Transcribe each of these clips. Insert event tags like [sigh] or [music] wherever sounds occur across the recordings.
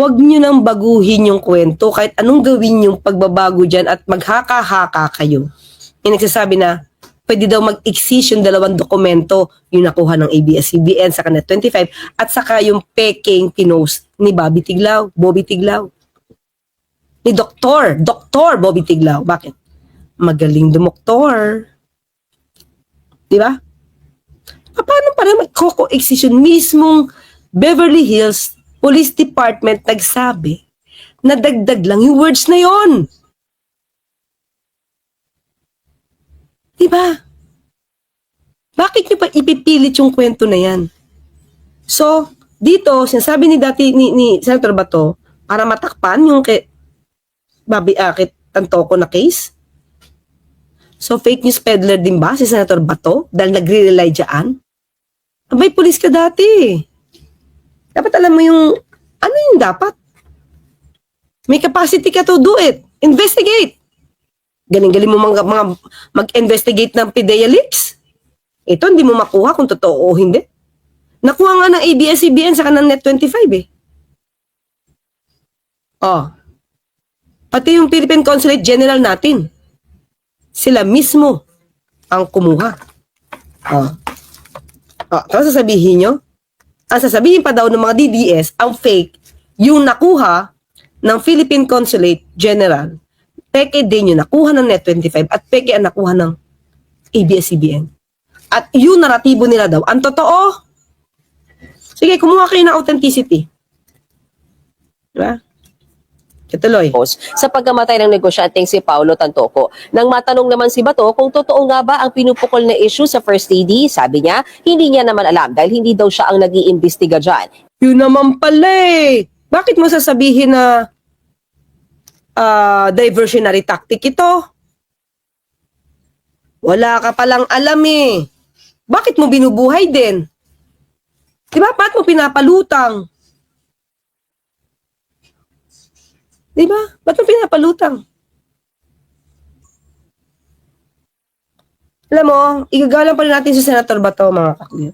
huwag nyo nang baguhin yung kwento kahit anong gawin yung pagbabago dyan at maghaka-haka kayo. Yung nagsasabi na, pwede daw mag-exist yung dalawang dokumento, yung nakuha ng ABS-CBN sa Kanet 25 at saka yung peking pinost ni Bobby Tiglaw, Bobby Tiglaw. Ni Doktor, Doktor Bobby Tiglaw. Bakit? Magaling dumoktor. Di ba? Pa- Paano pa rin mag-co-exist yun? Mismong Beverly Hills Police Department nagsabi na dagdag lang yung words na yon. Di ba? Bakit nyo pa ipipilit yung kwento na yan? So, dito, sinasabi ni dati ni, ni Senator Bato, para matakpan yung kay Babi, ah, kay Tantoko na case. So, fake news peddler din ba si Senator Bato? Dahil nagre-rely dyan? Abay, pulis ka dati. Dapat alam mo yung, ano yung dapat? May capacity ka to do it. Investigate. Galing-galing mo mga, mga mag-investigate ng PIDEA leaks. Ito, hindi mo makuha kung totoo o hindi. Nakuha nga ng ABS-CBN sa kanang Net25 eh. Oh. Pati yung Philippine Consulate General natin. Sila mismo ang kumuha. Oh. Oh, tapos sasabihin nyo, ang sasabihin pa daw ng mga DDS, ang fake, yung nakuha ng Philippine Consulate General, peke din yung nakuha ng Net25 at peke ang nakuha ng ABS-CBN. At yung naratibo nila daw, ang totoo, sige, kumuha kayo ng authenticity. Diba? Post sa pagkamatay ng negosyanteng si Paulo Tantoco. Nang matanong naman si Bato kung totoo nga ba ang pinupukol na issue sa First AD, sabi niya, hindi niya naman alam dahil hindi daw siya ang nag-iimbestiga dyan. Yun naman pala eh. Bakit mo sasabihin na ah, diversionary tactic ito? Wala ka palang alam eh. Bakit mo binubuhay din? Di ba? Bakit mo pinapalutang? Di ba? Ba't mo pinapalutang? Alam mo, igagalang pa rin natin si Senator Bato, mga kakliw.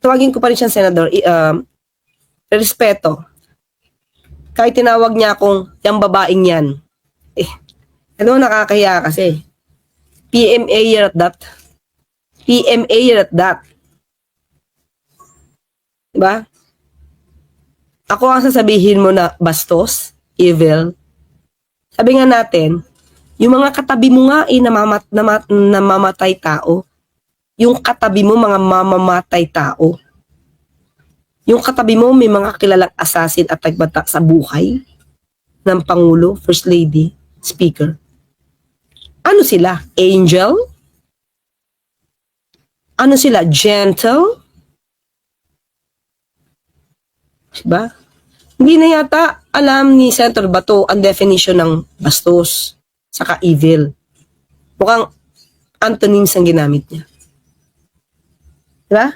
Tawagin ko pa rin siyang senador. I, um, respeto. Kahit tinawag niya akong yung babaeng yan. Eh, ano nakakahiya kasi. PMA year at that. PMA year at that. Diba? Ako ang sasabihin mo na bastos, evil. Sabi nga natin, yung mga katabi mo nga eh, namamat, namat, namamatay tao. Yung katabi mo mga mamamatay tao. Yung katabi mo may mga kilalang assassin at tagbata sa buhay ng Pangulo, First Lady, Speaker. Ano sila? Angel? Ano sila? Gentle? Diba? Hindi na yata alam ni Senator Bato ang definition ng bastos saka evil. Mukhang antonyms ang ginamit niya. Diba?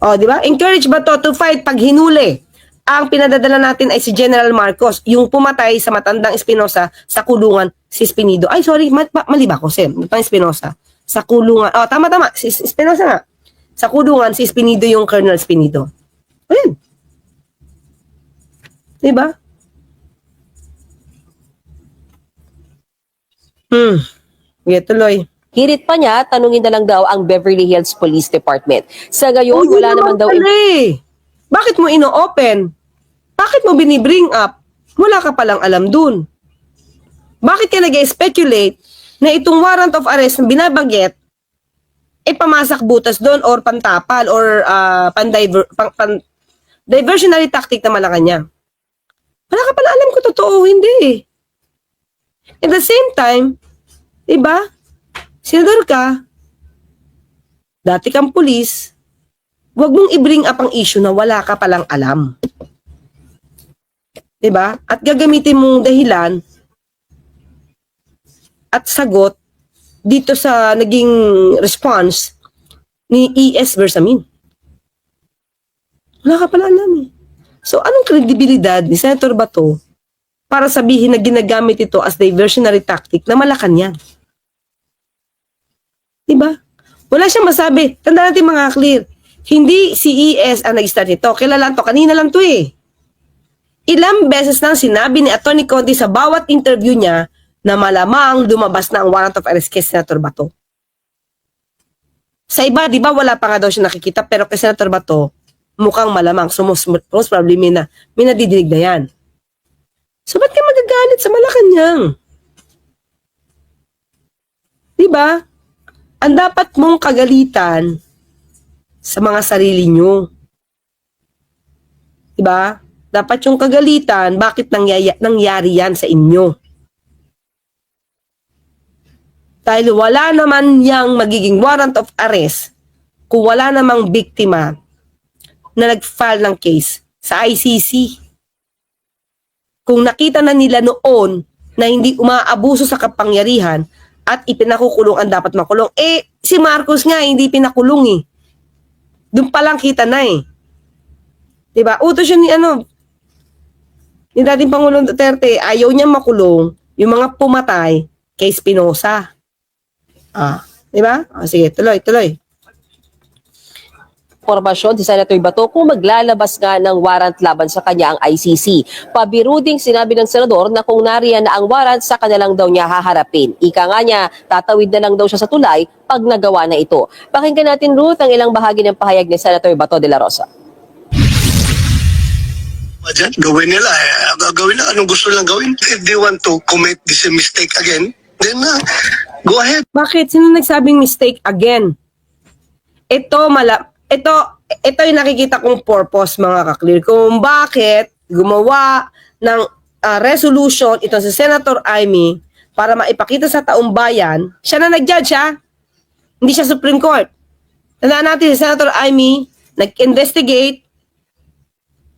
O, di ba? Encourage ba to fight pag hinuli? Ang pinadadala natin ay si General Marcos, yung pumatay sa matandang Espinosa sa kulungan si Espinido. Ay, sorry, ma- ma- mali ba ako, Sem? Matandang Espinosa. Sa kulungan. Oh, tama, tama. Si Espinosa nga. Sa kulungan, si Espinido yung Colonel Espinido. Ayun. Di ba? Hmm. Okay, tuloy. Hirit pa niya, tanungin na lang daw ang Beverly Hills Police Department. Sa gayon, Oh, wala naman daw... pala eh. Bakit mo ino-open? Bakit mo binibring up? Wala ka palang alam dun. Bakit ka nag-speculate na itong warrant of arrest na binabanggit eh pamasak butas doon or pantapal or uh, pandiver, pan, pan, diversionary tactic na Malacanang. Wala ka pala alam kung totoo hindi eh. At the same time, diba, senador ka, dati kang pulis, Huwag mong i-bring up ang issue na wala ka palang alam. 'Di ba? At gagamitin mong dahilan at sagot dito sa naging response ni ES Bersamin. Wala ka pala alam eh. So, anong kredibilidad ni Senator Bato para sabihin na ginagamit ito as diversionary tactic na Malacanang? Diba? Wala siyang masabi. Tanda natin mga clear. Hindi si ES ang nag-start nito. Kailan lang to? Kanina lang to eh. Ilang beses nang sinabi ni Atty. Conti sa bawat interview niya na malamang lumabas na ang warrant of arrest kay Senator Bato. Sa iba, di ba wala pa nga daw siya nakikita pero kay Senator Bato, mukhang malamang. So most, most probably may, na, may nadidinig na yan. So ba't ka magagalit sa Malacanang? Di ba? Ang dapat mong kagalitan sa mga sarili nyo. Di ba? Dapat yung kagalitan, bakit nangyaya, nangyari yan sa inyo? Dahil wala naman yang magiging warrant of arrest kung wala namang biktima na nag-file ng case sa ICC. Kung nakita na nila noon na hindi umaabuso sa kapangyarihan at ipinakukulong ang dapat makulong, eh, si Marcos nga hindi pinakulong eh. Doon pa lang kita na eh. 'Di ba? Utos yun ni ano, ni dating Pangulong Duterte, ayaw niya makulong yung mga pumatay kay Espinosa. Ah, 'di ba? Ah, sige, tuloy, tuloy. Formasyon si Senator Bato kung maglalabas nga ng warrant laban sa kanya ang ICC. Pabiro ding sinabi ng senador na kung nariyan na ang warrant, sa kanilang daw niya haharapin. Ika nga niya, tatawid na lang daw siya sa tulay pag nagawa na ito. Pakinggan natin, Ruth, ang ilang bahagi ng pahayag ni Senator Bato de la Rosa. Diyan, gawin nila. Eh. Gawin nila anong gusto nilang gawin. If they want to commit this mistake again, then uh, go ahead. Bakit? Sino nagsabing mistake again? Ito, mala, ito, ito yung nakikita kong purpose mga kaklear. Kung bakit gumawa ng ah, resolution itong si Senator Amy para maipakita sa taong bayan, siya na nag-judge ha. Hindi siya Supreme Court. Tandaan natin si Senator Amy nag-investigate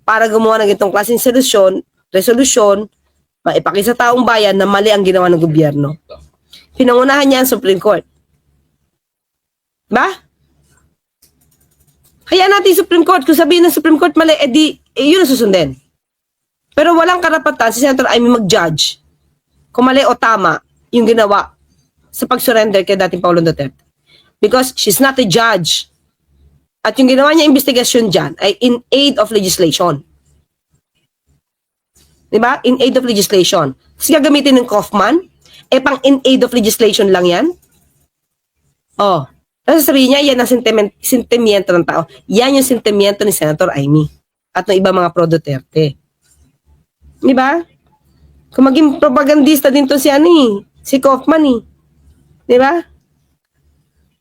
para gumawa ng itong klaseng solusyon, resolution, maipakita sa taong bayan na mali ang ginawa ng gobyerno. Pinangunahan niya ang Supreme Court. Ba? Hayaan natin Supreme Court. Kung sabihin ng Supreme Court mali, edi, eh, yun ang susundin. Pero walang karapatan si Senator Amy mag-judge kung mali o tama yung ginawa sa pag-surrender kay dating Paulong Duterte. Because she's not a judge. At yung ginawa niya investigasyon dyan ay in aid of legislation. Di ba? In aid of legislation. Kasi gagamitin ng Kaufman, eh pang in aid of legislation lang yan. Oh. Tapos sabihin niya, yan ang sentiment, sentimiento ng tao. Yan yung sentimiento ni Senator Amy at ng iba mga pro Duterte. Di ba? Kung maging propagandista din to si ano eh, si Kaufman eh. Di ba?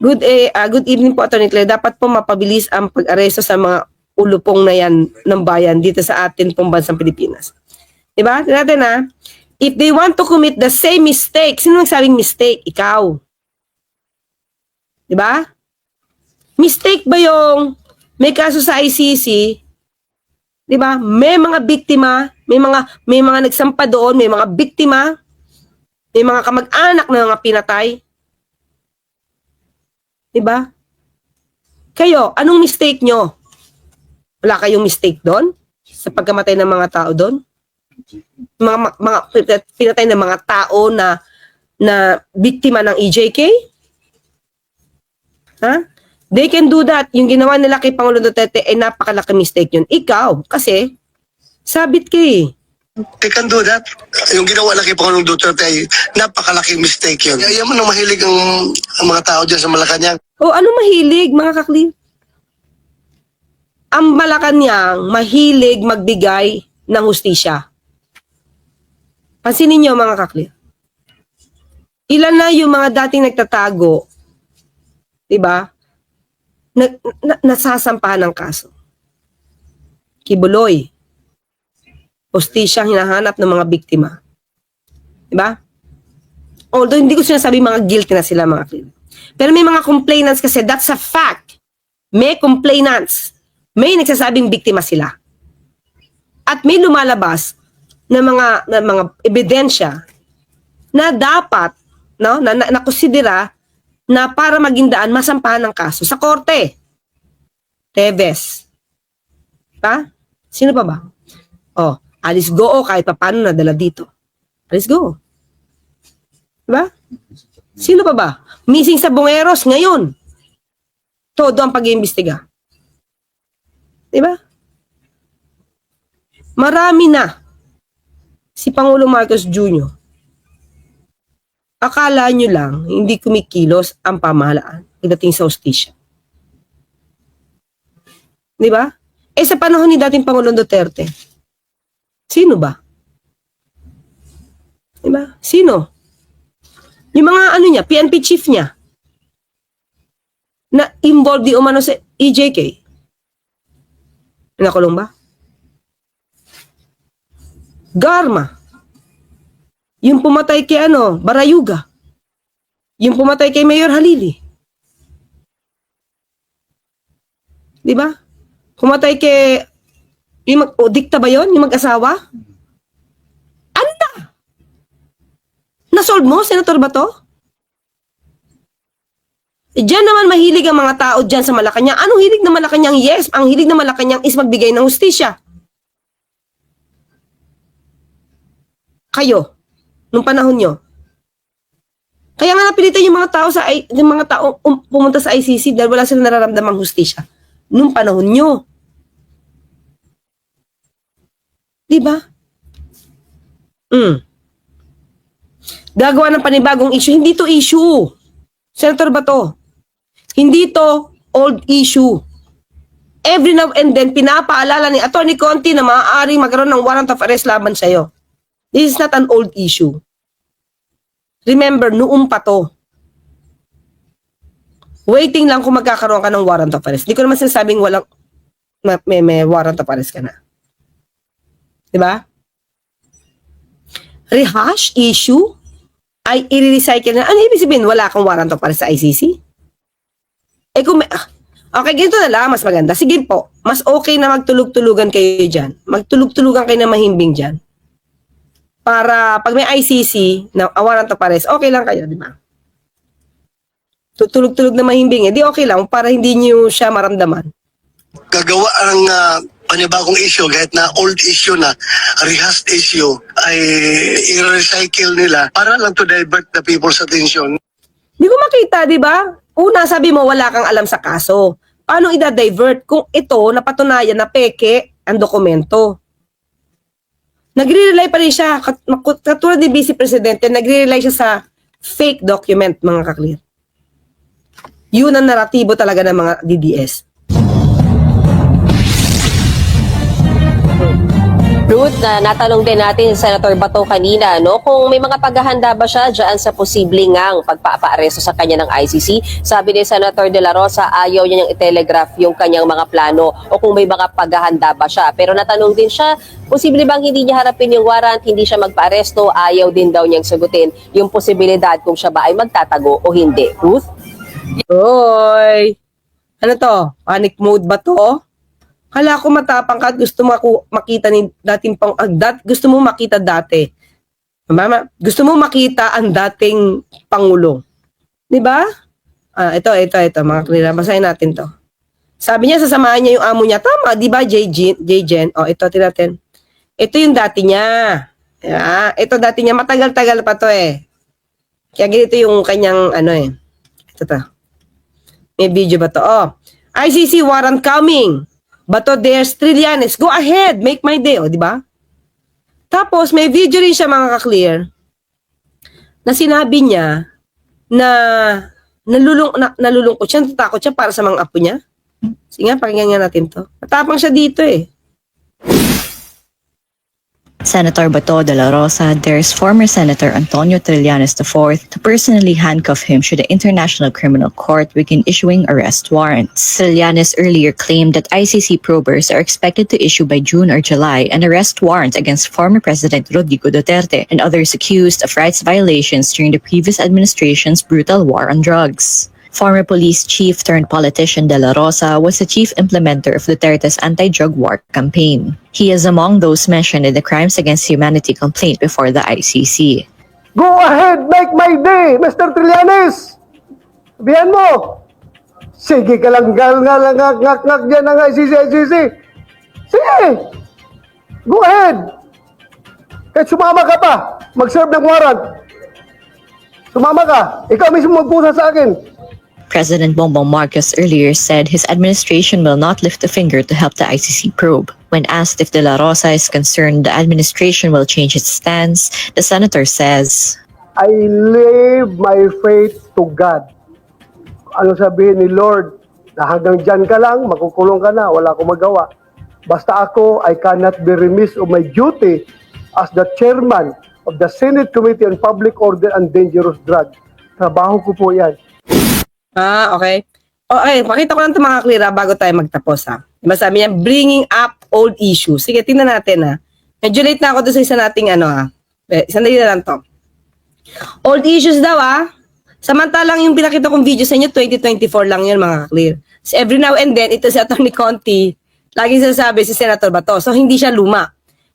Good, eh, ah, good evening po, Atty. Claire. Dapat po mapabilis ang pag-aresto sa mga ulupong na yan ng bayan dito sa atin pong bansang Pilipinas. Di ba? Tingnan natin ha. If they want to commit the same mistake, sino nagsabing mistake? Ikaw. Di ba? Mistake ba yung may kaso sa ICC? Di ba? May mga biktima, may mga may mga nagsampa doon, may mga biktima, may mga kamag-anak na mga pinatay. Di ba? Kayo, anong mistake nyo? Wala kayong mistake doon? Sa pagkamatay ng mga tao doon? Mga, mga, pinatay ng mga tao na na biktima ng EJK? Ha? They can do that. Yung ginawa nila kay Pangulong Duterte ay napakalaki mistake yun. Ikaw, kasi sabit ka eh. They can do that. Yung ginawa na kay Pangulong Duterte ay napakalaking mistake yun. Ayaw mo nang mahilig ang, ang mga tao dyan sa Malacanang. O ano mahilig, mga kakli? Ang Malacanang mahilig magbigay ng hustisya. Pansinin niyo mga kakli. Ilan na yung mga dating nagtatago, 'di ba? Na, na, nasasampahan ng kaso. Kibuloy. Hustisya ang hinahanap ng mga biktima. 'Di ba? Although hindi ko sinasabi mga guilty na sila mga kakli. Pero may mga complainants kasi that's a fact. May complainants. May nagsasabing biktima sila. At may lumalabas na mga na mga ebidensya na dapat no na, na, na na para maging daan masampahan ng kaso sa korte. Teves. Pa? Sino pa ba? Oh, Alice Goo kahit pa paano nadala dito. Alice Goo. Diba? Sino pa ba? Missing sa Bungeros ngayon. Todo ang pag-iimbestiga. Diba? marami na si Pangulo Marcos Jr. Akala nyo lang, hindi kumikilos ang pamahalaan pagdating sa hostisya. Di ba? Eh sa panahon ni dating Pangulong Duterte, sino ba? Di ba? Sino? Yung mga ano niya, PNP chief niya, na involved di umano sa EJK. Nakulong ba? Garma. Yung pumatay kay ano, Barayuga. Yung pumatay kay Mayor Halili. Di ba? Pumatay kay yung mag, o, dikta ba yon Yung mag-asawa? Na? Nasolve mo, Senator Bato? Eh, Diyan naman mahilig ang mga tao dyan sa Malacanang. Anong hilig ng Malacanang? Yes, ang hilig ng Malacanang is magbigay ng hustisya. Kayo, nung panahon nyo. Kaya nga napilitan yung mga tao sa yung mga tao um, pumunta sa ICC dahil wala silang nararamdamang hustisya nung panahon nyo. Di ba? Mm. Gagawa ng panibagong issue. Hindi to issue. Senator Bato. Hindi to old issue. Every now and then, pinapaalala ni Atty. Conti na maaaring magkaroon ng warrant of arrest laban sa'yo. This is not an old issue. Remember, noong pa to. Waiting lang kung magkakaroon ka ng warrant of arrest. Di ko naman sinasabing walang ma- may, may warrant of arrest ka na. Di ba? Rehash issue ay i-recycle na. Ano ibig sabihin? Wala kang warrant of arrest sa ICC? Eh kung may, ah, okay, ganito na lang, mas maganda. Sige po, mas okay na magtulog-tulugan kayo dyan. Magtulog-tulugan kayo na mahimbing dyan. Para pag may ICC na warrant of arrest, okay lang kayo, di ba? Tutulog-tulog na mahimbing, eh, di okay lang para hindi niyo siya maramdaman. Gagawa ng ah, panibagong issue kahit na old issue na, rehashed issue, ay i-recycle nila para lang to divert the people's attention. Di ko makita, di ba? Una, sabi mo, wala kang alam sa kaso. Paano ida-divert kung ito napatunayan na peke ang dokumento? Nagre-rely pa rin siya, kat- katulad ni Vice Presidente, nagre-rely siya sa fake document, mga kaklir. Yun ang naratibo talaga ng mga DDS. Ruth, na natanong din natin Senator Bato kanina, no, kung may mga paghahanda ba siya dyan sa posibleng ngang pagpapaaresto sa kanya ng ICC. Sabi ni Senator De La Rosa, ayaw niya niyang i-telegraph yung kanyang mga plano o kung may mga paghahanda ba siya. Pero natanong din siya, posible bang hindi niya harapin yung warrant, hindi siya magpaaresto, ayaw din daw niyang sagutin yung posibilidad kung siya ba ay magtatago o hindi. Ruth? Hoy! Ano to? Panic mode ba to? Kala ko matapang ka at gusto mo ako makita ni dating pang ah, dat, gusto mo makita dati. Mama, gusto mo makita ang dating pangulo. 'Di ba? Ah, ito, ito, ito, mga klira. Basahin natin to. Sabi niya, sasamahan niya yung amo niya. Tama, di ba, J. Jen? O, ito, tinatin. Ito yung dati niya. Yeah, ito dati niya. Matagal-tagal pa to eh. Kaya ganito yung kanyang, ano eh. Ito to. May video ba to? Oh. ICC warrant coming. Bato there's Trillanes. Go ahead. Make my day. O, di ba? Tapos, may video rin siya mga ka-clear na sinabi niya na nalulung, na, nalulungkot siya, natatakot siya para sa mga apo niya. Sige nga, pakinggan nga natin to. Matapang siya dito eh. Senator Bato de la Rosa dares former Senator Antonio Trillanes IV to personally handcuff him should the International Criminal Court begin issuing arrest warrants. Trillanes earlier claimed that ICC probers are expected to issue by June or July an arrest warrant against former President Rodrigo Duterte and others accused of rights violations during the previous administration's brutal war on drugs. Former police chief turned politician De La Rosa was the chief implementer of Duterte's anti-drug war campaign. He is among those mentioned in the Crimes Against Humanity complaint before the ICC. Go ahead, make my day, Mr. Trillanes! Sabihan mo. Sige ka lang, gal, gal, ngak, ngak, ngak dyan ng ICC, ICC. Sige. Go ahead. Kahit sumama ka pa, mag-serve ng warrant. Sumama ka. Ikaw mismo magpusa sa akin. President Bongbong Marcos earlier said his administration will not lift a finger to help the ICC probe. When asked if De La Rosa is concerned the administration will change its stance, the senator says, I leave my faith to God. Ano sabihin ni Lord, na hanggang dyan ka lang, makukulong ka na, wala akong magawa. Basta ako, I cannot be remiss of my duty as the chairman of the Senate Committee on Public Order and Dangerous Drugs. Trabaho ko po yan. Ah, okay. Okay, pakita ko lang ito mga ah, bago tayo magtapos ha. Diba sabi niya, bringing up old issues. Sige, tingnan natin ha. Medyo late na ako doon sa isa nating ano ha. Eh, Sandali na lang to. Old issues daw ah. Samantalang yung pinakita kong video sa inyo, 2024 lang yun mga clear. So every now and then, ito si Atty. Conti, lagi sinasabi si Senator Bato. So hindi siya luma.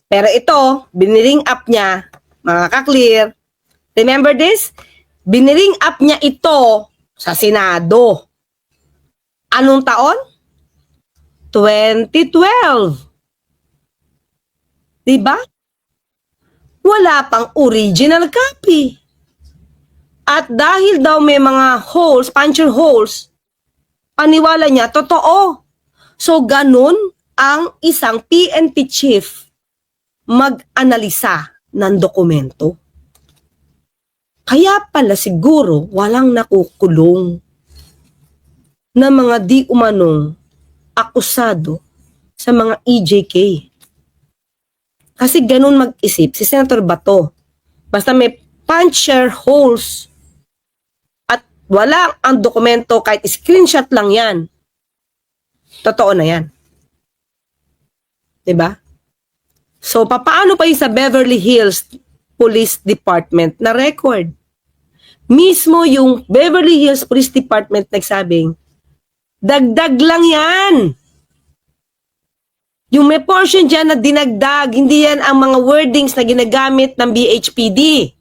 Pero ito, biniring up niya, mga ka-clear. Remember this? Biniring up niya ito sa Senado. Anong taon? 2012. Diba? Wala pang original copy. At dahil daw may mga holes, puncture holes, paniwala niya, totoo. So, ganun ang isang PNP chief mag-analisa ng dokumento. Kaya pala siguro walang nakukulong na mga di umanong akusado sa mga EJK. Kasi ganun mag-isip si Senator Bato. Basta may puncher holes at wala ang dokumento kahit screenshot lang yan. Totoo na yan. 'Di ba? So, papaano pa yung sa Beverly Hills Police Department na record? Mismo yung Beverly Hills Police Department nagsabing, dagdag lang yan. Yung may portion dyan na dinagdag, hindi yan ang mga wordings na ginagamit ng BHPD.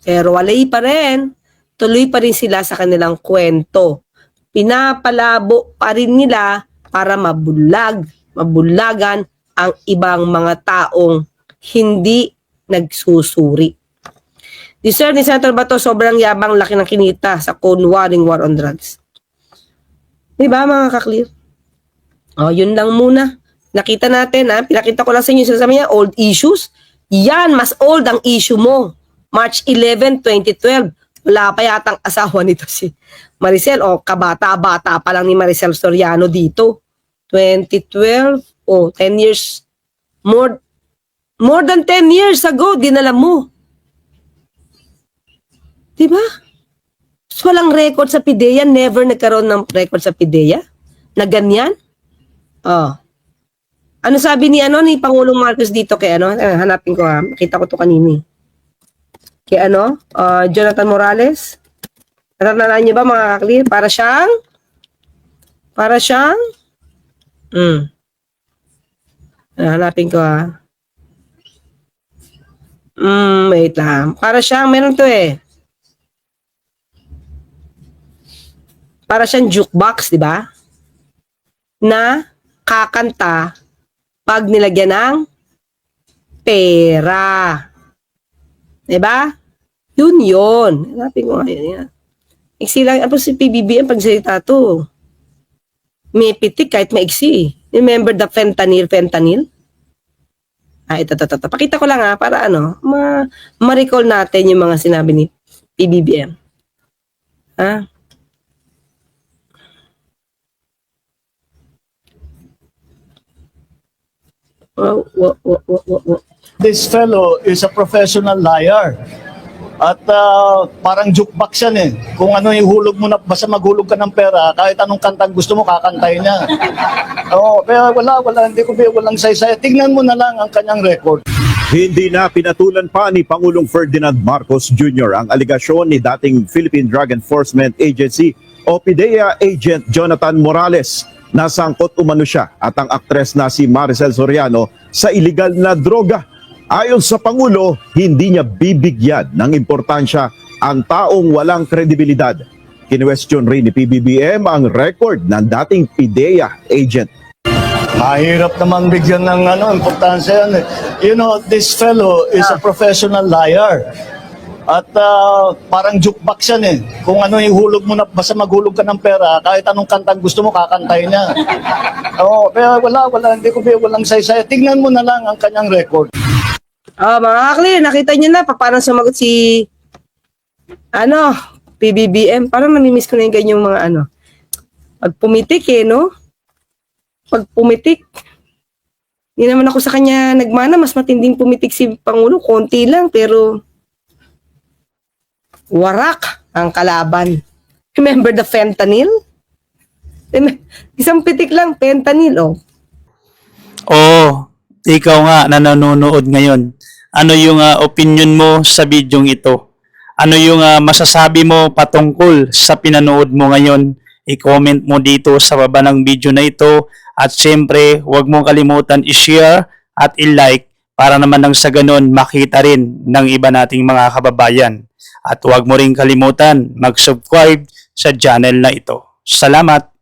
Pero walay pa rin, tuloy pa rin sila sa kanilang kwento. Pinapalabo pa rin nila para mabulag, mabulagan ang ibang mga taong hindi nagsusuri. Di sir, ni Senator Bato, sobrang yabang laki ng kinita sa kunwaring war on drugs. Di ba mga kaklear? Oh, yun lang muna. Nakita natin ha, pinakita ko lang sa inyo, sinasabi niya, old issues. Yan, mas old ang issue mo. March 11, 2012. Wala pa yatang asawa nito si Maricel. O, kabata-bata pa lang ni Maricel Soriano dito. 2012, oh, 10 years, more, more than 10 years ago, dinala mo. Diba? So, walang record sa PIDEA, never nagkaroon ng record sa PIDEA na ganyan. Oh. Ano sabi ni ano ni Pangulong Marcos dito kay ano? Eh, hanapin ko ha. Makita ko to kanini. Kay ano? Ah, Jonathan Morales. Natandaan niyo ba mga kakli? Para siyang para siyang Mm. Ah, hanapin ko ha. Mm, wait lang. Para siyang meron to eh. Para siyang jukebox, di ba? Na kakanta pag nilagyan ng pera. Diba? Yun yun. Hanapin ko ngayon yan. Iksi lang. Ano si PBBM pagsalita to? May pitik kahit maiksi. Remember the fentanyl, fentanyl? Ah, ito, ito, ito. Pakita ko lang ha, para ano, ma ma-recall natin yung mga sinabi ni PBBM. Ha? Wow, wow, wow, wow, wow. this fellow is a professional liar. At ah, parang jukebox yan eh. Kung ano yung hulog mo na, basta maghulog ka ng pera, kahit anong kantang gusto mo, kakantay niya. [laughs] Oo, pero wala, wala, hindi ko walang saysay. Tingnan mo na lang ang kanyang record. Hindi na pinatulan pa ni Pangulong Ferdinand Marcos Jr. ang aligasyon ni dating Philippine Drug Enforcement Agency o PDEA agent Jonathan Morales na sangkot umano siya at ang aktres na si Maricel Soriano sa iligal na droga. Ayon sa Pangulo, hindi niya bibigyan ng importansya ang taong walang kredibilidad. Kinwestiyon rin ni PBBM ang record ng dating PDEA agent. Mahirap naman bigyan ng ano, importansya yan eh. You know, this fellow is a professional liar. At ah, parang jukebox yan eh. Kung ano yung hulog mo na, basta maghulog ka ng pera, kahit anong kantang gusto mo, kakantahin niya. [laughs] Oo, kaya wala, wala, hindi ko walang saysay. Tingnan mo na lang ang kanyang record. Ah, mga kakli, nakita niyo na pa paano sumagot si ano, PBBM. Parang namimiss ko na yung ganyang mga ano. Pag pumitik eh, no? Pag pumitik. Hindi naman ako sa kanya nagmana, mas matinding pumitik si Pangulo, konti lang, pero warak ang kalaban. [laughs] Remember the fentanyl? [laughs] Isang pitik lang, fentanyl, oh. Oo, ikaw nga na nanonood ngayon. Ano yung ah, opinion mo sa bidyong ito? Ano yung ah, masasabi mo patungkol sa pinanood mo ngayon? I-comment mo dito sa baba ng video na ito. At syempre, huwag mong kalimutan i-share at i-like para naman nang sa ganun makita rin ng iba nating mga kababayan. At huwag mo rin kalimutan mag-subscribe sa channel na ito. Salamat!